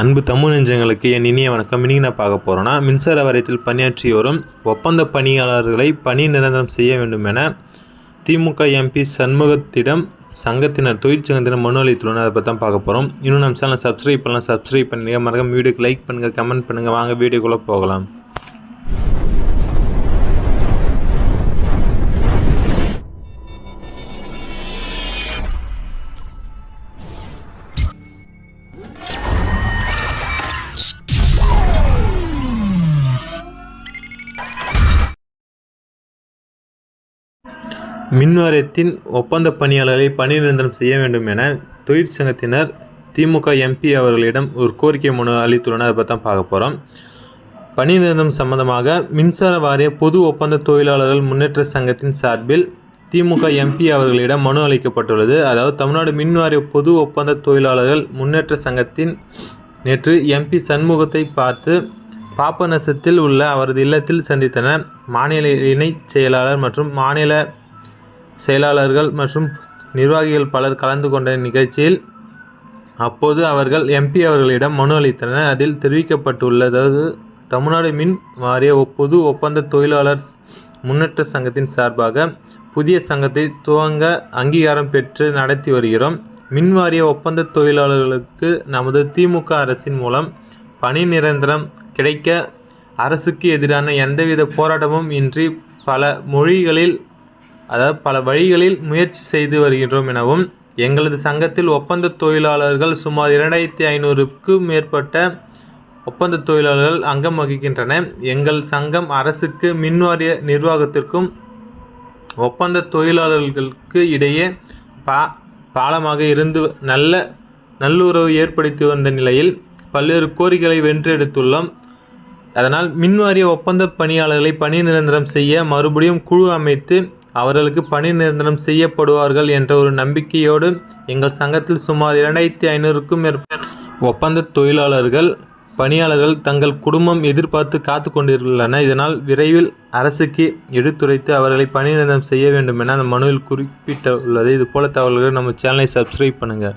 அன்பு தமிழ் நெஞ்சங்களுக்கு என் இனிய வணக்கம். இன்னைக்கு நான் பார்க்க போகிறோன்னா மின்சார வாரியத்தில் பணியாற்றி வரும் ஒப்பந்த பணியாளர்களை பணி நிரந்தரம் செய்ய வேண்டும் என திமுக எம்பி சண்முகத்திடம் சங்கத்தினர் தொழிற்சங்கத்தினர் மனு அளித்துள்ளனர். அதை பற்றி தான் பார்க்க போகிறோம் இன்னும் நம்ம சேனலை சப்ஸ்கிரைப் பண்ணலாம் சப்ஸ்கிரைப் பண்ணுங்கள் மறக்காம வீடியோக்கு லைக் பண்ணுங்கள் கமெண்ட் பண்ணுங்கள் வாங்க வீடியோக்குள்ளே போகலாம். மின்வாரியத்தின் ஒப்பந்த பணியாளர்களை பணி நிரந்தரம் செய்ய வேண்டும் என தொழிற்சங்கத்தினர் திமுக எம்பி அவர்களிடம் ஒரு கோரிக்கை மனு அளித்துள்ளனர். அதை பற்றி தான் பார்க்க போகிறோம் பணி நிரந்தரம் சம்பந்தமாக மின்சார வாரிய பொது ஒப்பந்த தொழிலாளர்கள் முன்னேற்ற சங்கத்தின் சார்பில் திமுக எம்பி அவர்களிடம் மனு அளிக்கப்பட்டுள்ளது. அதாவது தமிழ்நாடு மின் வாரிய பொது ஒப்பந்த தொழிலாளர்கள் முன்னேற்ற சங்கத்தின் நேற்று எம்பி சண்முகத்தை பார்த்து பாப்பநசத்தில் உள்ள அவரது இல்லத்தில் சந்தித்தனர். மாநில இணைச் செயலாளர் மற்றும் மாநில செயலாளர்கள் மற்றும் நிர்வாகிகள் பலர் கலந்து கொண்ட நிகழ்ச்சியில் அப்போது அவர்கள் எம்பி அவர்களிடம் மனு அளித்தனர். அதில் தெரிவிக்கப்பட்டுள்ளதாவது தமிழ்நாடு மின் வாரிய ஒ- பொது ஒப்பந்த தொழிலாளர் முன்னேற்ற சங்கத்தின் சார்பாக புதிய சங்கத்தை துவங்க அங்கீகாரம் பெற்று நடத்தி வருகிறோம். மின் வாரிய ஒப்பந்த தொழிலாளர்களுக்கு நமது திமுக அரசின் மூலம் பணி நிரந்தரம் கிடைக்க அரசுக்கு எதிரான எந்தவித போராட்டமும் இன்றி பல மொழிகளில் அதாவது பல வழிகளில் முயற்சி செய்து வருகின்றோம் எனவும் எங்களது சங்கத்தில் ஒப்பந்த தொழிலாளர்கள் சுமார் இரண்டாயிரத்தி ஐநூறுக்கும் மேற்பட்ட ஒப்பந்த தொழிலாளர்கள் அங்கம் வகிக்கின்றன. எங்கள் சங்கம் அரசுக்கு மின்வாரிய நிர்வாகத்திற்கும் ஒப்பந்த தொழிலாளர்களுக்கு இடையே பா பாலமாக இருந்து நல்ல நல்லுறவு ஏற்படுத்தி வந்த நிலையில் பல்வேறு கோரிக்கைகளை வென்றெடுத்துள்ளோம். அதனால் மின்வாரிய ஒப்பந்த பணியாளர்களை பணி நிரந்தரம் செய்ய மறுபடியும் குழு அமைத்து அவர்களுக்கு பணி நிரந்தரம் செய்யப்படுவார்கள் என்ற ஒரு நம்பிக்கையோடு எங்கள் சங்கத்தில் சுமார் இரண்டாயிரத்தி ஐநூறுக்கும் மேற்பட்ட ஒப்பந்த தொழிலாளர்கள் பணியாளர்கள் தங்கள் குடும்பம் எதிர்பார்த்து காத்து கொண்டிருக்கின்றன இதனால் விரைவில் அரசுக்கு எடுத்துரைத்து அவர்களை பணி நிரந்தரம் செய்ய வேண்டும் என அந்த மனுவில் குறிப்பிட்டுள்ளது. இது போல தகவல்கள் நம்ம சேனலை சப்ஸ்கிரைப் பண்ணுங்கள்